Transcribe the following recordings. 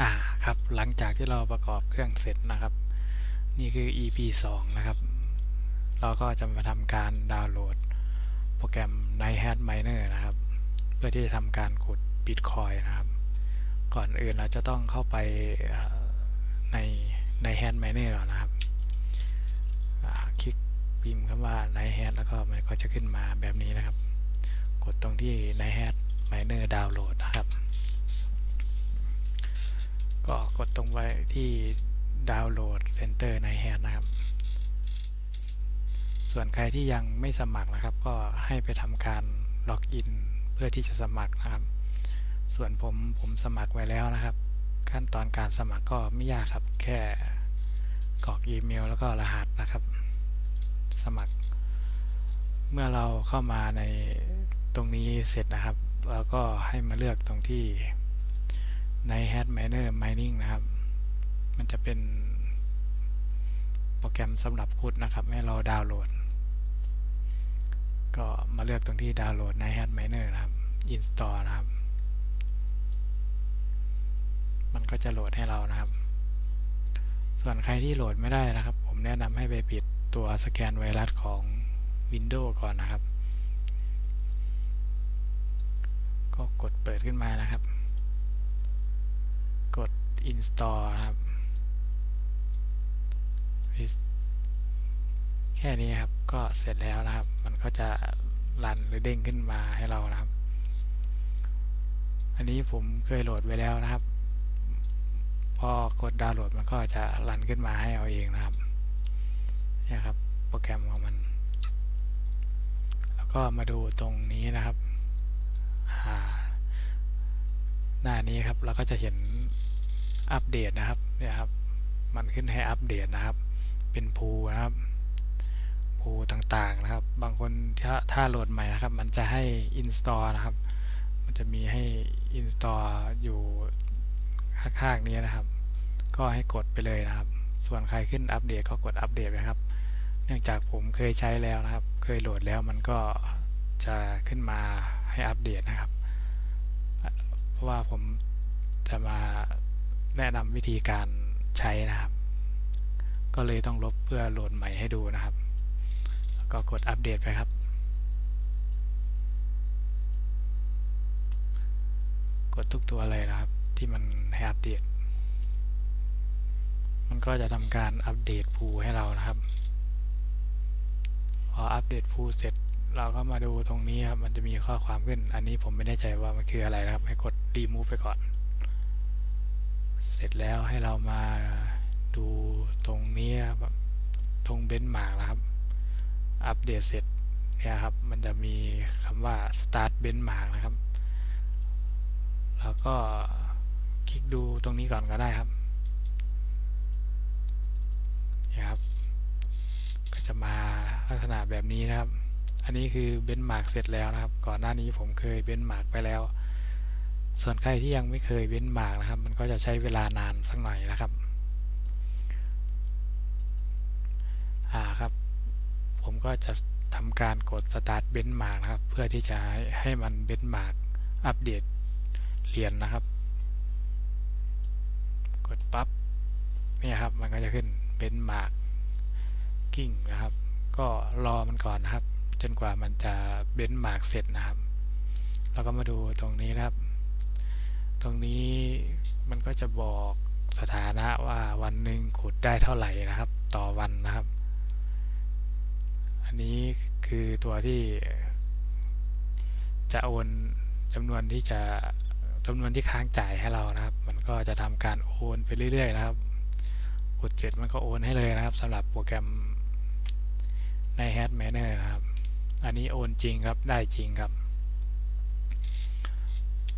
อ่าครับหลังจากที่เราประกอบเครื่องเสร็จนะครับ นี่คือ EP 2 นะครับ เราก็จะมาทำการดาวน์โหลดโปรแกรม n i g h t h a t Miner นะครับ เพื่อที่จะทำการขุด Bitcoin นะครับ ก่อนอื่นเราจะต้องเข้าไปใน Night Miner ก่อนะครับอ่าคลิกพิมพ์คำว่า Night แล้วก็มันก็จะขึ้นมาแบบนี้นะครับ กดตรงที่ Night Miner ดาวน์โหลดนะครับ ก็กดตรงไว้ที่ดาวน์โหลดเซ็นเตอร์ในแฮนนะครับ ส่วนใครที่ยังไม่สมัครนะครับ ก็ให้ไปทำการล็อกอินเพื่อที่จะสมัครนะครับ ส่วนผมผมสมัครไว้แล้วนะครับ ขั้นตอนการสมัครก็ไม่ยากครับ แค่กรอกอีเมลแล้วก็รหัสนะครับ สมัคร เมื่อเราเข้ามาในตรงนี้เสร็จนะครับเราก็ให้มาเลือกตรงที่ ใน Hat Miner Mining นะครับ มันจะเป็นโปรแกรมสำหรับขุดนะครับ ให้เราดาวน์โหลด ก็มาเลือกตรงที่ดาวน์โหลดใน Hat Miner นะครับ Install นะครับ มันก็จะโหลดให้เรานะครับ ส่วนใครที่โหลดไม่ได้นะครับ ผมแนะนำให้ไปปิดตัวสแกนไวรัสของ Windows ก่อนนะครับ ก็กดเปิดขึ้นมานะครับ install นะครับ แค่นี้ครับก็เสร็จแล้วนะครับ มันก็จะรันหรือเด้งขึ้นมาให้เรานะครับ อันนี้ผมเคยโหลดไว้แล้วนะครับ พอกดดาวน์โหลดมันก็จะรันขึ้นมาให้เอาเองนะครับนี่ครับโปรแกรมของมัน แล้วก็มาดูตรงนี้นะครับหน้านี้ครับเราก็จะเห็น อัปเดตนะครับเนี่ยครับมันขึ้นให้อัปเดตนะครับ เป็นภูนะครับภูต่างๆนะครับ บางคนถ้าถ้าโหลดใหม่นะครับ มันจะให้ install นะครับ มันจะมีให้ install อยู่ข้างๆนี้นะครับ ก็ให้กดไปเลยนะครับ ส่วนใครขึ้นอัปเดตก็กดอัปเดตนะครับ เนื่องจากผมเคยใช้แล้วนะครับ เคยโหลดแล้วมันก็จะขึ้นมาให้อัปเดตนะครับ เพราะว่าผมจะมา แนะนำวิธีการใช้นะครับ ก็เลยต้องลบเพื่อโหลดใหม่ให้ดูนะครับ แล้วก็กดอัปเดตไปครับ กดทุกตัวเลยนะครับ ที่มันให้อัปเดต มันก็จะทำการอัปเดตพูให้เรานะครับ พออัปเดตพูเสร็จเราก็มาดูตรงนี้ครับ มันจะมีข้อความขึ้น อันนี้ผมไม่แน่ใจว่ามันคืออะไรนะครับ ให้กด remove ไปก่อน เสร็จแล้วให้เรามาดูตรงนี้ครับตรงเบนมาร์กนะครับ อัปเดตเสร็จเนี่ยครับ มันจะมีคำว่า start benchmark นะครับ แล้วก็คลิกดูตรงนี้ก่อนก็ได้ครับเนี่ยครับ ก็จะมาลักษณะแบบนี้นะครับ อันนี้คือเบนมาร์กเสร็จแล้วนะครับ ก่อนหน้านี้ผมเคยเบนมาร์กไปแล้ว ส่วนใครที่ยังไม่เคยเบนหมากนะครับ มันก็จะใช้เวลานานสักหน่อยนะครับ อ่าครับ ผมก็จะทำการกด start benchmark นะครับ เพื่อที่จะให้มัน benchmark อัปเดตเหรียญนนะครับ กดปั๊บเนี่ยครับ มันก็จะขึ้น benchmark กิ้งนะครับ ก็รอมันก่อนนะครับ จนกว่ามันจะเบนมากเสร็จนะครับ เราก็มาดูตรงนี้นะครับ ตรงนี้มันก็จะบอกสถานะว่าวันหนึ่งขุดได้เท่าไหร่นะครับ ต่อวันนะครับ อันนี้คือตัวที่จะโอนจำนวนที่จะจำนวนที่ค้างจ่ายให้เรานะครับ มันก็จะทำการโอนไปเรื่อยๆนะครับขุดเสร็จมันก็โอนให้เลยนะครับสำหรับโปรแกรมใน Hat Miner นะครับ อันนี้โอนจริงครับ ได้จริงครับ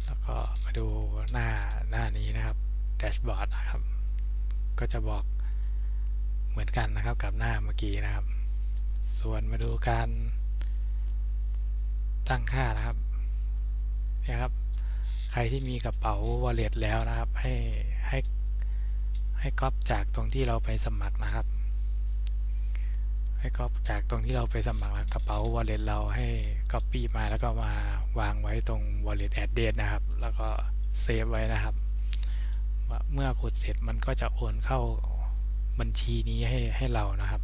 แล้วก็มาดูหน้าหน้านี้นะครับแดชบอร์ดนะครับ ก็จะบอกเหมือนกันนะครับกับหน้าเมื่อกี้นะครับ ส่วนมาดูการตั้งค่านะครับเนี่ยครับ ใครที่มีกระเป๋า wallet แล้วนะครับ ให้ให้ให้ก๊อปจากตรงที่เราไปสมัครนะครับ ให้ก๊อปจากตรงที่เราไปสมัครกระเป๋า wallet เราให้ copy มาแล้วก็มาวางไว้ตรง wallet address นะครับ แล้วก็เซฟไว้นะครับ เมื่อขุดเสร็จมันก็จะโอนเข้าบัญชีนี้ให้ให้เรานะครับ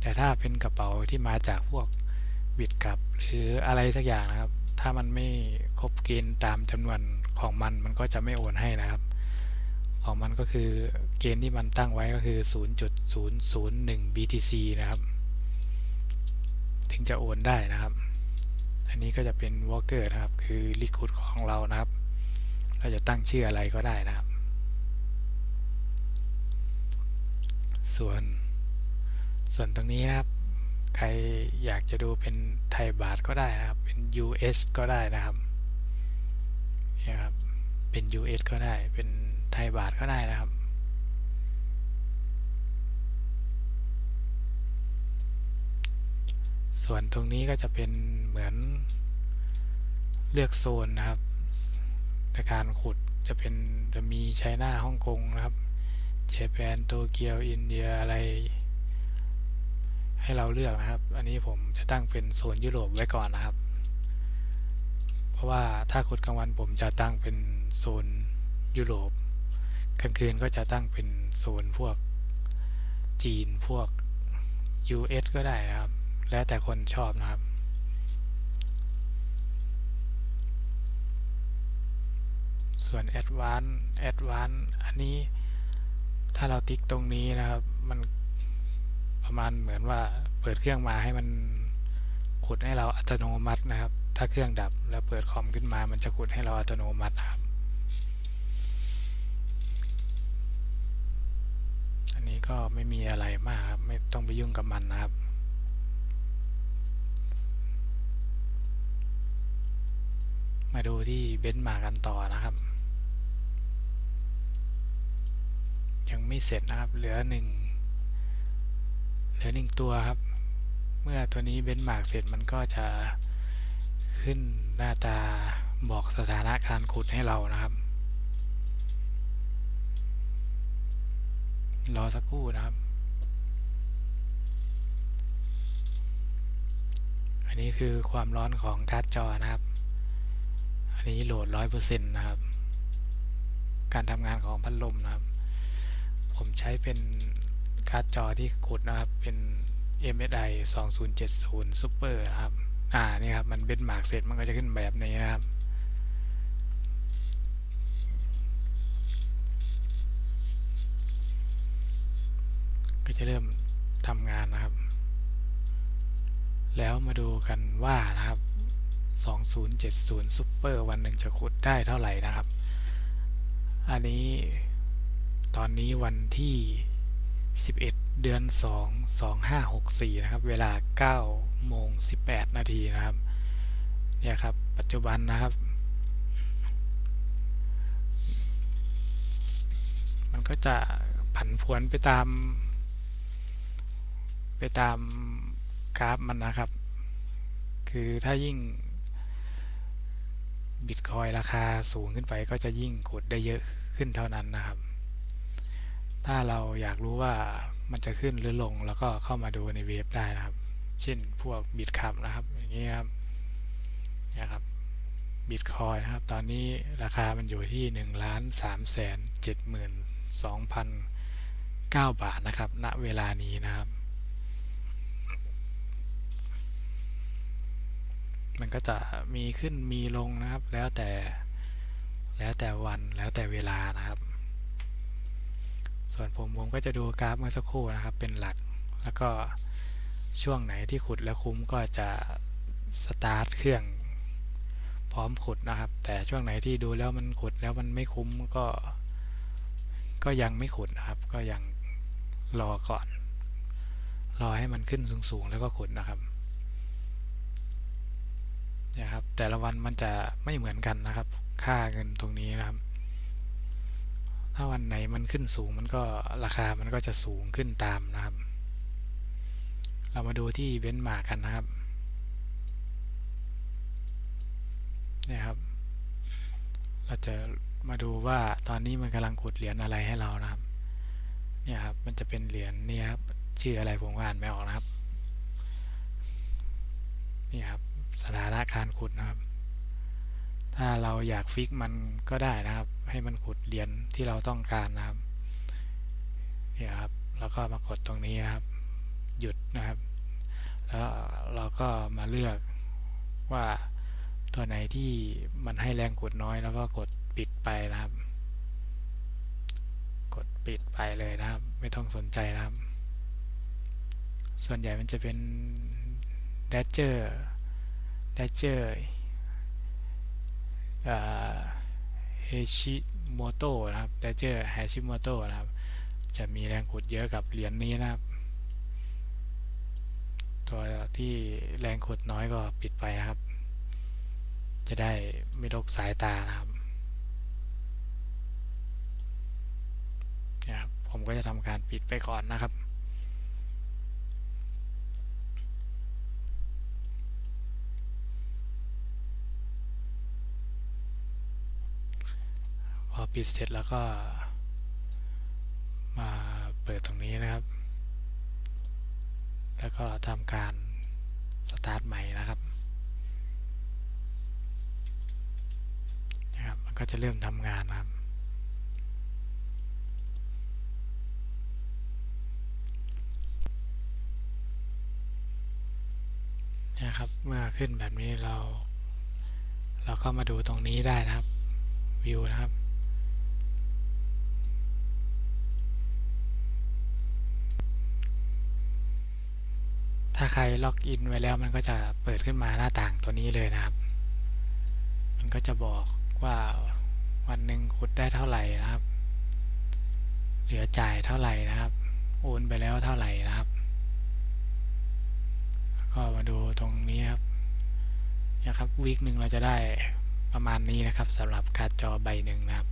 แต่ถ้าเป็นกระเป๋าที่มาจากพวกบิตกับหรืออะไรสักอย่างนะครับ ถ้ามันไม่ครบเกณฑ์ตามจำนวนของมันมันก็จะไม่โอนให้นะครับ ของมันก็คือเกณฑ์ที่มันตั้งไว้ก็คือ 0.001 BTC นะครับ ถึงจะโอนได้นะครับ อันนี้ก็จะเป็น Walker นะครับ คือ Liquid ของเรานะครับ เราจะตั้งชื่ออะไรก็ได้นะครับ ส่วนส่วนตรงนี้นะครับ ใครอยากจะดูเป็นไทยบาทก็ได้นะครับ เป็น US ก็ได้นะครับนี่ครับ เป็น US ก็ได้เป็น ไทยบาทก็ได้นะครับ ส่วนตรงนี้ก็จะเป็นเหมือนเลือกโซนนะครับ ในการขุดจะเป็นจะมีไชน่าฮ่องกงนะครับเจแปนโตเกียวอินเดียอะไร ให้เราเลือกนะครับ อันนี้ผมจะตั้งเป็นโซนยุโรปไว้ก่อนนะครับ เพราะว่าถ้าขุดกลางวันผมจะตั้งเป็นโซนยุโรป กลางคืนก็จะตั้งเป็นโซนพวกจีนพวก US ก็ได้นะครับ แล้วแต่คนชอบนะครับ ส่วน Advanced Advanced อันนี้ถ้าเราติ๊กตรงนี้นะครับ มันประมาณเหมือนว่าเปิดเครื่องมาให้มันขุดให้เราอัตโนมัตินะครับ ถ้าเครื่องดับแล้วเปิดคอมขึ้นมา มันจะขุดให้เราอัตโนมัตินะครับ อั นี้ก็ไม่มีอะไรมากครับ ไม่ต้องไปยุ่งกับมันนะครับ มาดูที่เบนซ์มากันต่อนะครับ ยังไม่เสร็จนะครับ เหลือหนึ่งเหลือหนึ่งตัวครับ เมื่อตัวนี้เบนซ์มาร์กเสร็จมันก็จะขึ้นหน้าตาบอกสถานะการขุดให้เรานะครับ รอสักครู่นะครับ อันนี้คือความร้อนของการ์ดจอนะครับ อันนี้โหลดร้อยเปอร์เซ็นต์นะครับ การทำงานของพัดลมนะครับ ผมใช้เป็นการ์ดจอที่ขุดนะครับ เป็น MSI 2070 Super นะครับ อ่า นี่ครับ มันเบนมาร์กเสร็จมันก็จะขึ้นแบบนี้นะครับ จะเริ่มทำงานนะครับ แล้วมาดูกันว่านะครับ 2070 Super วันหนึ่งจะขุดได้เท่าไหร่นะครับ อันนี้ตอนนี้วันที่ 11 เดือน 2 2564 นะครับ เวลา 9 โมง 18 นาทีนะครับ เนี่ยครับ ปัจจุบันนะครับ มันก็จะผันผวนไปตาม ไปตามกราฟมันนะครับ คือถ้ายิ่งบิตคอยราคาสูงขึ้นไปก็จะยิ่งขุดได้เยอะขึ้นเท่านั้นนะครับ ถ้าเราอยากรู้ว่ามันจะขึ้นหรือลงแล้วก็เข้ามาดูในเว็บได้นะครับ เช่นพวกบิตคับนะครับ อย่างนี้ครับนี่ครับบิตคอยนะครับ ตอนนี้ราคามันอยู่ที่1นึ่งล้านสามแสนเจ็ดหมื่นสองพันเก้าบาทนะครับ ณ เวลานี้นะครับ มันก็จะมีขึ้นมีลงนะครับ แล้วแต่แล้วแต่วันแล้วแต่เวลานะครับ ส่วนผมผมก็จะดูกราฟเมื่อสักครู่นะครับ เป็นหลัก แล้วก็ช่วงไหนที่ขุดแล้วคุ้มก็จะสตาร์ทเครื่องพร้อมขุดนะครับ แต่ช่วงไหนที่ดูแล้วมันขุดแล้วมันไม่คุ้มก็ ก็ยังไม่ขุดนะครับ ก็ยังรอก่อน รอให้มันขึ้นสูงๆแล้วก็ขุดนะครับ นะครับ แต่ละวันมันจะไม่เหมือนกันนะครับ ค่าเงินตรงนี้นะครับ ถ้าวันไหนมันขึ้นสูงมันก็ราคามันก็จะสูงขึ้นตามนะครับ เรามาดูที่เบนซ์มากันนะครับเนี่ยครับ เราจะมาดูว่าตอนนี้มันกำลังขุดเหรียญอะไรให้เรานะครับ เนี่ยครับ มันจะเป็นเหรียญนี่ครับ ชื่ออะไรผมอ่านไม่ออกนะครับ นี่ครับ สถานะการขุดนะครับ ถ้าเราอยากฟิกมันก็ได้นะครับ ให้มันขุดเหรียญที่เราต้องการนะครับเนี่ยครับแล้วก็มากดตรงนี้นะครับ หยุดนะครับ แล้วเราก็มาเลือกว่าตัวไหนที่มันให้แรงขุดน้อย แล้วก็กดปิดไปนะครับ กดปิดไปเลยนะครับ ไม่ต้องสนใจนะครับ ส่วนใหญ่มันจะเป็นแดเจอร์ แดชเจอเฮชิโมโตะนะครับแดชเจอเฮชิโมโตะนะครับ จะมีแรงขุดเยอะกับเหรียญนี้นะครับ ตัวที่แรงขุดน้อยก็ปิดไปนะครับ จะได้ไม่รกสายตานะครับนะครับ ผมก็จะทำการปิดไปก่อนนะครับ ปิดเสร็จแล้วก็ มาเปิดตรงนี้นะครับ แล้วก็ทำการสตาร์ทใหม่นะครับนะครับ มันก็จะเริ่มทำงานนะครับ นะครับ เมื่อขึ้นแบบนี้เรา เราก็มาดูตรงนี้ได้นะครับ วิวนะครับาใครล็อกอินไว้แล้วมันก็จะเปิดขึ้นมาหน้าต่างตัวนี้เลยนะครับ มันก็จะบอกว่าวันหนึ่งขุดได้เท่าไหร่นะครับ เหลือจ่ายเท่าไหร่นะครับ โอนไปแล้วเท่าไหร่นะครับ ก็มาดูตรงนี้ครับนะครับวีคหนึ่งเราจะได้ประมาณนี้นะครับสำหรับการ์ดจอใบหนึ่งนะครับ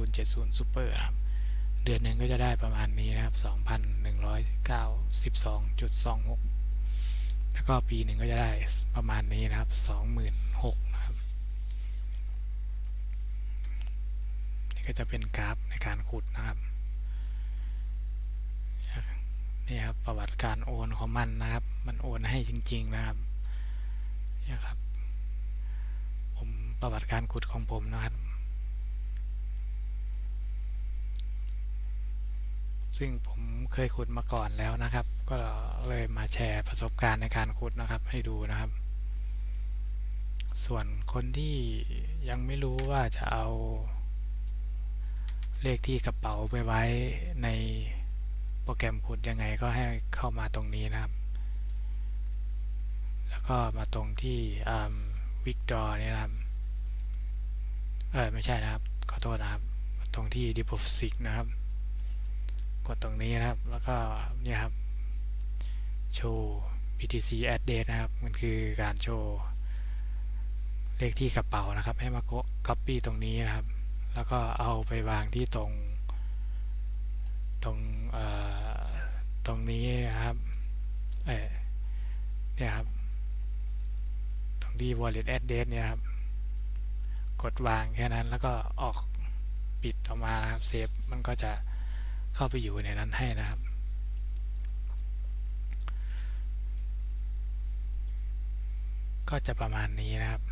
2070 Super นะครับ เดือนหนึ่งก็จะได้ประมาณนี้นะครับ 2,192.26 แล้วก็ปีหนึ่งก็จะได้ประมาณนี้นะครับ26,000นะครับนี่ก็จะเป็นกราฟในการขุดนะครับนี่ครับประวัติการโอนของมันนะครับ มันโอนให้จริง ๆนะครับนี่ครับ ผมประวัติการขุดของผมนะครับ ซึ่งผมเคยขุดมาก่อนแล้วนะครับ ก็เลยมาแชร์ประสบการณ์ในการขุดนะครับ ให้ดูนะครับ ส่วนคนที่ยังไม่รู้ว่าจะเอา เลขที่กระเป๋าไปไว้ในโปรแกรมขุดยังไงก็ให้เข้ามาตรงนี้นะครับ แล้วก็มาตรงที่วิกดอเนี่ยนะครับ เออไม่ใช่นะครับ ขอโทษนะครับ ตรงที่ deposit นะครับ กดตรงนี้นะครับ แล้วก็เนี่ยครับ โชว์ BTC address นะครับ มันคือการโชว์เลขที่กระเป๋านะครับ ให้มา copy ตรงนี้นะครับ แล้วก็เอาไปวางที่ตรง ตรงตรงนี้นะครับ เอเนี่ยครับ ตรงที่ wallet address เนี่ยครับ กดวางแค่นั้นแล้วก็ออกปิดออกมานะครับ เซฟมันก็จะ เข้าไปอยู่ในนั้นให้นะครับ ก็จะประมาณนี้นะครับ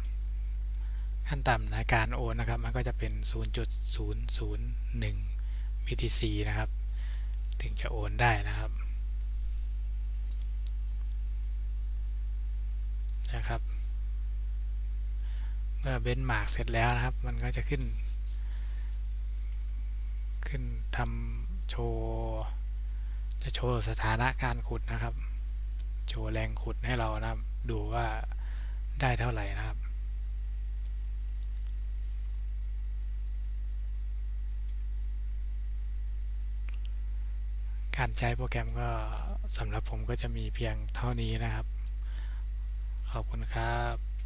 ขั้นต่ำในการโอนนะครับ มันก็จะเป็น 0.001 BTC นะครับ ถึงจะโอนได้นะครับนะครับ เมื่อเบนมาร์กเสร็จแล้วนะครับ มันก็จะขึ้น ขึ้นทำ โชว์จะโชว์สถานะการขุดนะครับ โชว์แรงขุดให้เรานะครับ ดูว่าได้เท่าไหร่นะครับ การใช้โปรแกรมก็สำหรับผมก็จะมีเพียงเท่านี้นะครับ ขอบคุณครับ